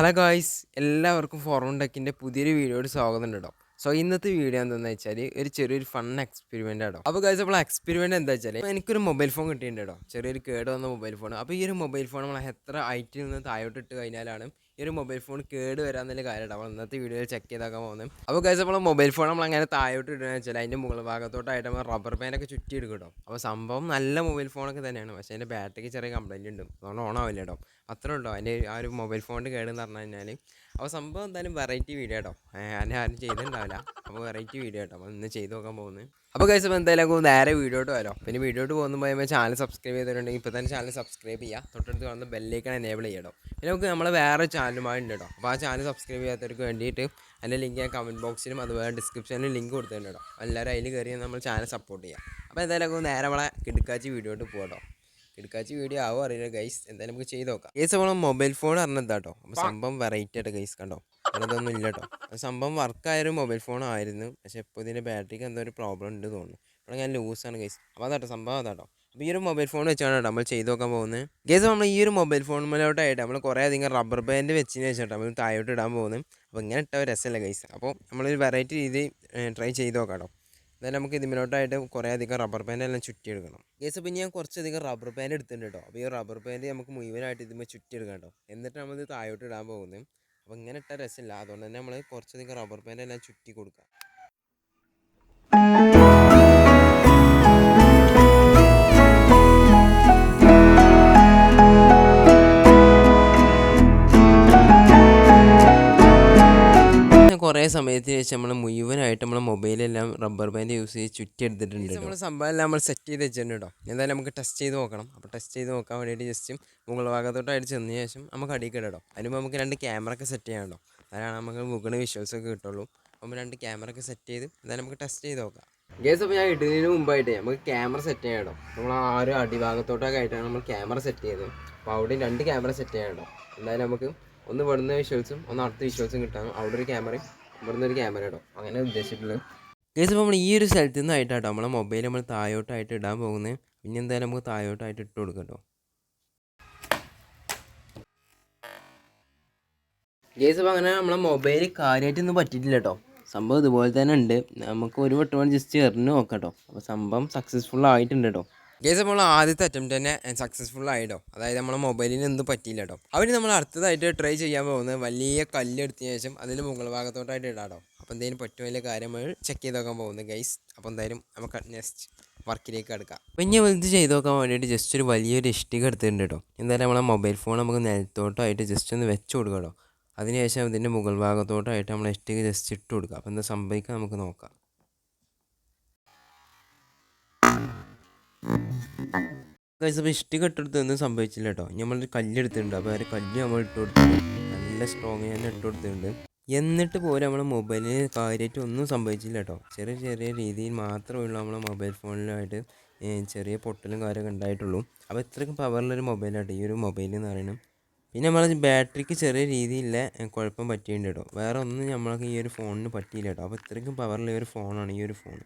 Hello guys എല്ലാവർക്കും ഫോറോൺ ടെക്കിന്റെ പുതിയൊരു വീഡിയോയുടെ സ്വാഗതം കേട്ടോ സോ ഇന്നത്തെ വീഡിയോ എന്താണെന്ന് വെച്ചാൽ ഒരു ചെറിയൊരു ഫൺ എക്സ്പെരിമെന്റ് ആട്ടോ. അപ്പോൾ ഗായ്സ് അപ്പോൾ എക്സ്പെരിമെന്റ് എന്താ വെച്ചാൽ എനിക്കൊരു മൊബൈൽ ഫോൺ കിട്ടിയിട്ടുണ്ട് കേട്ടോ. ചെറിയൊരു കേട് വന്ന മൊബൈൽ ഫോൺ അപ്പോൾ ഈ ഒരു മൊബൈൽ ഫോൺ നമ്മൾ എത്ര ഐറ്റിൽ നിന്ന് താഴോട്ട് ഇട്ട് കഴിഞ്ഞാലാണ് ഈ ഒരു മൊബൈൽ ഫോൺ കേട് വരാന്നുള്ള കാര്യമാണ് അപ്പോൾ ഇന്നത്തെ വീഡിയോയിൽ ചെക്ക് ചെയ്താക്കാൻ പോകുന്നത്. അപ്പോൾ കഴിച്ച നമ്മൾ മൊബൈൽ ഫോൺ നമ്മൾ അങ്ങനെ താഴോട്ട് ഇടുകയെന്ന് വെച്ചാൽ അതിന്റെ മുകൾ ഭാഗത്തോട്ടായിട്ട് നമ്മൾ റബ്ബർ ബാൻഡൊക്കെ ചുറ്റി എടുക്കും അപ്പോൾ സംഭവം നല്ല മൊബൈൽ ഫോണൊക്കെ തന്നെയാണ്. പക്ഷേ അതിന്റെ ബാറ്ററിക്ക് ചെറിയ കംപ്ലൈന്റ് ഉണ്ട്. അതുകൊണ്ട് ഓൺ ആവില്ല കേട്ടോ അത്രേ ഉള്ളൂ. അതിന്റെ ആ ഒരു മൊബൈൽ ഫോണിന്റെ കേടെന്ന് പറഞ്ഞു കഴിഞ്ഞാൽ അപ്പോൾ സംഭവം എന്തായാലും വെറൈറ്റി വീഡിയോ കേട്ടോ അതിനെ ആരും ചെയ്തിട്ടുണ്ടാവില്ല. അപ്പോൾ വെറൈറ്റി വീഡിയോ കേട്ടോ അപ്പോൾ ഇന്ന് ചെയ്ത് നോക്കാൻ പോകുന്നത്. അപ്പോൾ കഴിച്ച് അപ്പോൾ എന്തായാലും നേരെ വീഡിയോട്ട് വരാം. പിന്നെ വീഡിയോട്ട് പോകുമ്പോൾ ചാനൽ സബ്സ്ക്രൈബ് ചെയ്തിട്ടുണ്ടെങ്കിൽ ഇപ്പോൾ തന്നെ ചാനൽ സബ്സ്ക്രൈബ് ചെയ്യുക തൊട്ടടുത്ത് കാണുന്ന ബെല്ലേക്കാണ് എനേബിൾ ചെയ്യണം പിന്നെ നമുക്ക് നമ്മൾ വേറെ ചാനലുമായി ഉണ്ട് കേട്ടോ അപ്പോൾ ആ ചാനൽ സബ്സ്ക്രൈബ് ചെയ്യാത്തവർക്ക് വേണ്ടിയിട്ട് അതിന്റെ ലിങ്ക് ഞാൻ കമന്റ് ബോക്സിലും അതുപോലെ ഡിസ്ക്രിപ്ഷനിലും ലിങ്ക് കൊടുത്തിട്ടുണ്ട് കേട്ടോ എല്ലാവരും അതിൽ കയറി നമ്മൾ ചാനൽ സപ്പോർട്ട് ചെയ്യാം. അപ്പോൾ എന്തായാലും നേരെ നമ്മളെ കിടക്കാച്ചി വീഡിയോട്ട് പോകട്ടോ കിടക്കാച്ചി വീഡിയോ ആവും അറിയില്ല ഗൈസ് എന്തായാലും നമുക്ക് ചെയ്ത് നോക്കാം. ഗൈസ് നമ്മൾ മൊബൈൽ ഫോൺ അറിഞ്ഞെന്താട്ടോ സംഭവം വെറൈറ്റി ആയിട്ട് ഗൈസ് കണ്ടോ? അതൊന്നും ഇല്ല കേട്ടോ അത് സംഭവം വർക്കായൊരു മൊബൈൽ ഫോൺ ആയിരുന്നു. പക്ഷേ ഇപ്പോൾ ഇതിന്റെ ബാറ്ററിക്ക് എന്തോ ഒരു പ്രോബ്ലം ഉണ്ട് തോന്നുന്നു. അപ്പോൾ ഞാൻ ലൂസാണ് ഗൈസ് അപ്പോൾ അതാട്ടോ സംഭവം അതാട്ടോ. അപ്പോൾ ഈ ഒരു മൊബൈൽ ഫോൺ വെച്ചാണ് കേട്ടോ നമ്മൾ ചെയ്തു നോക്കാൻ പോകുന്നത്. ഗേസ് നമ്മൾ ഈ ഒരു മൊബൈൽ ഫോൺ ഫോണിലോട്ടായിട്ട് നമ്മൾ കുറേ അധികം റബ്ബർ ബാൻഡ് വെച്ചതിന് ശേഷം നമ്മൾ താഴോട്ട് ഇടാൻ പോകുന്നത്. അപ്പോൾ ഇങ്ങനെ ഇട്ട രസമല്ല ഗൈസ് അപ്പോൾ നമ്മളൊരു വെറൈറ്റി രീതി ട്രൈ ചെയ്ത് നോക്കാം കേട്ടോ എന്തായാലും നമുക്ക് ഇതിമിലോട്ടായിട്ട് കുറേ അധികം റബ്ബർ ബാൻഡ് എല്ലാം ചുറ്റിയെടുക്കണം. ഗേസ് അപ്പോൾ ഞാൻ കുറച്ചധികം റബ്ബർ ബാൻഡ് എടുത്തിട്ടുണ്ട് കേട്ടോ. അപ്പോൾ ഈ റബ്ബർ ബാൻഡ് നമുക്ക് മുഴുവനായിട്ട് ഇതിന്മേൽ ചുറ്റിയെടുക്കാം കേട്ടോ. എന്നിട്ട് നമ്മൾ താഴോട്ട് ഇടാൻ പോകുന്നത്. അപ്പോൾ ഇങ്ങനെ ഇട്ട രസമില്ല. അതുകൊണ്ട് തന്നെ നമ്മൾ കുറച്ചധികം റബ്ബർ ബാൻഡ് എല്ലാം ചുറ്റി കൊടുക്കുക. കുറേ സമയത്തിന് ശേഷം നമ്മൾ മുഴുവനായിട്ട് നമ്മൾ മൊബൈലെല്ലാം റബ്ബർ ബാൻഡ് യൂസ് ചെയ്ത് ചുറ്റി എടുത്തിട്ടുണ്ട് നമ്മൾ സംഭവം എല്ലാം നമ്മൾ സെറ്റ് ചെയ്ത് വെച്ചിട്ടുണ്ട് കേട്ടോ. എന്തായാലും നമുക്ക് ടെസ്റ്റ് ചെയ്ത് നോക്കണം. അപ്പോൾ ടെസ്റ്റ് ചെയ്ത് നോക്കാൻ വേണ്ടിയിട്ട് ജസ്റ്റ് മുകൾ ഭാഗത്തോട്ടായിട്ട് ചെന്ന ശേഷം നമുക്ക് അടിയിൽ കേട്ടോ. അതിന് നമുക്ക് രണ്ട് ക്യാമറ ഒക്കെ സെറ്റ് ചെയ്യാം കേട്ടോ. അതാണ് നമുക്ക് മുകളിൽ വിഷ്വൽസ് ഒക്കെ കിട്ടുള്ളൂ. അപ്പം രണ്ട് ക്യാമറ ഒക്കെ സെറ്റ് ചെയ്ത് എന്തായാലും നമുക്ക് ടെസ്റ്റ് ചെയ്ത് നോക്കാം. ഗേസ് അപ്പോൾ ഞാൻ ഇടുന്നതിന് മുമ്പായിട്ട് നമുക്ക് ക്യാമറ സെറ്റ് ചെയ്യണം കേട്ടോ. നമ്മൾ ആ ഒരു അടിഭാഗത്തോട്ടൊക്കെ ആയിട്ടാണ് നമ്മൾ ക്യാമറ സെറ്റ് ചെയ്തത്. അപ്പോൾ അവിടെ രണ്ട് ക്യാമറ സെറ്റ് ചെയ്യണം കേട്ടോ. എന്തായാലും നമുക്ക് ഒന്ന് ഇവിടുന്ന് വിഷ്വൽസും ഒന്ന് അടുത്ത വിഷ്വൽസും കിട്ടാം. അവിടെ ഒരു ക്യാമറയും ഇവിടുന്ന് ഒരു ക്യാമറ ഇടും. അങ്ങനെ ഉദ്ദേശിച്ചിട്ടുള്ളത്. കേസ് നമ്മൾ ഈ ഒരു സ്ഥലത്ത് നിന്നായിട്ടാട്ടോ നമ്മളെ മൊബൈൽ നമ്മൾ താഴോട്ടായിട്ട് ഇടാൻ പോകുന്നത് പിന്നെ എന്തായാലും നമുക്ക് താഴോട്ടായിട്ട് ഇട്ട് കൊടുക്കണ്ടോ കേസ് അപ്പോൾ അങ്ങനെ നമ്മളെ മൊബൈൽ കാര്യമായിട്ടൊന്നും പറ്റിയിട്ടില്ല കേട്ടോ സംഭവം ഇതുപോലെ തന്നെ ഉണ്ട്. നമുക്ക് ഒരു വട്ടം ജസ്റ്റ് എറിഞ്ഞ് നോക്കാം കേട്ടോ അപ്പോൾ സംഭവം സക്സസ്ഫുൾ ആയിട്ടുണ്ട് കേട്ടോ ഗേസ് നമ്മൾ ആദ്യത്തെ അറ്റംപ്റ്റ് തന്നെ സക്സസ്ഫുൾ ആയിട്ടോ. അതായത് നമ്മളെ മൊബൈലിന് എന്ത് പറ്റിയില്ല കേട്ടോ അവർ നമ്മൾ അടുത്തതായിട്ട് ട്രൈ ചെയ്യാൻ പോകുന്നത് വലിയ കല്ലെടുത്തതിന് ശേഷം അതിൽ മുകൾ ഭാഗത്തോട്ടായിട്ട് ഇടാട്ടോ. അപ്പോൾ എന്തെങ്കിലും പറ്റും വലിയ കാര്യങ്ങൾ ചെക്ക് ചെയ്ത് നോക്കാൻ പോകുന്നത് ഗൈസ് അപ്പോൾ എന്തായാലും നമുക്ക് നെക്സ്റ്റ് വർക്കിലേക്ക് എടുക്കാം അപ്പം ഇനി ഇത് ചെയ്ത് നോക്കാൻ വേണ്ടിയിട്ട് ജസ്റ്റ് ഒരു വലിയൊരു ഇഷ്ടിക എടുത്തിട്ടുണ്ട് കേട്ടോ എന്തായാലും നമ്മളെ മൊബൈൽ ഫോൺ നമുക്ക് നിലത്തോട്ടായിട്ട് ജസ്റ്റ് ഒന്ന് വെച്ച് കൊടുക്കാം കേട്ടോ അതിനുശേഷം ഇതിന്റെ മുകൾ ഭാഗത്തോട്ടായിട്ട് നമ്മൾ ഇഷ്ടിക ജസ്റ്റ് ഇട്ട് കൊടുക്കുക അപ്പോൾ എന്താ സംഭവിക്കുക നമുക്ക് നോക്കാം. അപ്പോൾ ഇഷ്ടിക ഇട്ടെടുത്ത് ഒന്നും സംഭവിച്ചില്ല കേട്ടോ നമ്മളൊരു കല്ലെടുത്തിട്ടുണ്ട് അപ്പോൾ ഒരു കല്ല് നമ്മൾ ഇട്ട് കൊടുത്തിട്ടുണ്ട്. നല്ല സ്ട്രോങ് തന്നെ ഇട്ട് കൊടുത്തിട്ടുണ്ട്. എന്നിട്ട് പോലും നമ്മളെ മൊബൈലിന് കാര്യമായിട്ട് ഒന്നും സംഭവിച്ചില്ല കേട്ടോ ചെറിയ ചെറിയ രീതിയിൽ മാത്രമുള്ള നമ്മളെ മൊബൈൽ ഫോണിലായിട്ട് ചെറിയ പൊട്ടലും കാര്യമൊക്കെ ഉണ്ടായിട്ടുള്ളൂ. അപ്പോൾ ഇത്രയ്ക്കും പവറിലൊരു മൊബൈലാണ് ഈ ഒരു മൊബൈൽ എന്ന് പറയുന്നത് പിന്നെ നമ്മളെ ബാറ്ററിക്ക് ചെറിയ രീതിയിലുള്ള കുഴപ്പം പറ്റിയിട്ടുണ്ട് കേട്ടോ. വേറെ ഒന്നും നമ്മൾക്ക് ഈ ഒരു ഫോണിന് പറ്റിയില്ല കേട്ടോ. അപ്പോൾ ഇത്രയ്ക്കും പവറുള്ള ഒരു ഫോണാണ് ഈ ഒരു ഫോൺ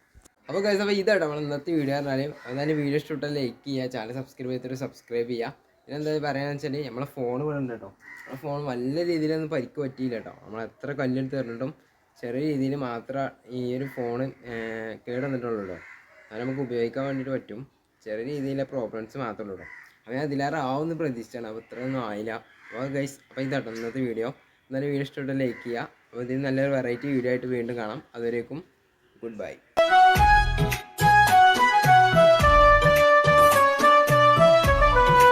അപ്പോൾ കഴിച്ച അപ്പോൾ ഇതാണ് നമ്മൾ ഇന്നത്തെ വീഡിയോ പറഞ്ഞാൽ എന്നാലും വീഡിയോ ഇഷ്ടപ്പെട്ടാൽ ലൈക്ക് ചെയ്യുക ചാനൽ സബ്സ്ക്രൈബ് ചെയ്തിട്ട് സബ്സ്ക്രൈബ് ചെയ്യുക. പിന്നെ എന്താ പറയുകയെന്ന് വെച്ചാൽ നമ്മളെ ഫോൺ ഇവിടെ ഉണ്ട് കേട്ടോ. നമ്മുടെ ഫോൺ നല്ല രീതിയിലൊന്നും പരിക്ക് പറ്റിയില്ല കേട്ടോ. നമ്മൾ എത്ര കല്ലെടുത്ത് തന്നിട്ടും ചെറിയ രീതിയിൽ മാത്രം ഈ ഒരു ഫോൺ കേടുവന്നിട്ടുള്ളൂ കേട്ടോ. അത് നമുക്ക് ഉപയോഗിക്കാൻ വേണ്ടിയിട്ട് പറ്റും. ചെറിയ രീതിയിലെ പ്രോബ്ലംസ് മാത്രമേ ഉള്ളൂ അപ്പോൾ ഞാൻ ഇതിലേറെ ആവുമെന്ന് പ്രതീക്ഷിച്ചാണ് അപ്പോൾ ഇത്രയൊന്നും ആയില്ല. അപ്പോൾ ഗൈസ് അപ്പോൾ ഇതാട്ടോ ഇന്നത്തെ വീഡിയോ എന്നാലും വീഡിയോ ഇഷ്ടപ്പെട്ടാൽ ലൈക്ക് ചെയ്യുക. അപ്പോൾ ഇതിന് നല്ലൊരു വെറൈറ്റി വീഡിയോ ആയിട്ട് വീണ്ടും കാണാം. അതുവരേക്കും ഗുഡ് ബൈ Bye.